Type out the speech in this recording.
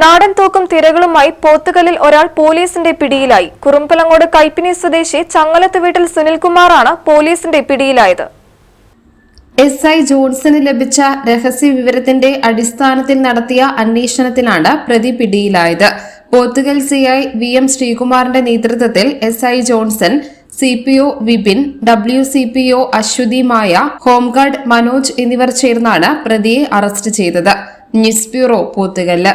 നാടൻ തൂക്കും തിരകളുമായി പോത്തുകലിൽ ഒരാൾ പോലീസിന്റെ പിടിയിലായി. കുറുമ്പലങ്ങോട് കൈപ്പിനി സ്വദേശി ചങ്ങലത്ത് വീട്ടിൽ സുനിൽകുമാറാണ് പോലീസിന്റെ പിടിയിലായത്. എസ് ഐ ജോൺസന് ലഭിച്ച രഹസ്യ വിവരത്തിന്റെ അടിസ്ഥാനത്തിൽ നടത്തിയ അന്വേഷണത്തിലാണ് പ്രതി പിടിയിലായത്. Pothukal C I V M ശ്രീകുമാറിന്റെ നേതൃത്വത്തിൽ S I Johnson C P O Vipin W C P O Aswathi Maya home guard Manoj എന്നിവർ ചേർന്നാണ് പ്രതിയെ അറസ്റ്റ് ചെയ്തത്. News bureau Pothukallu.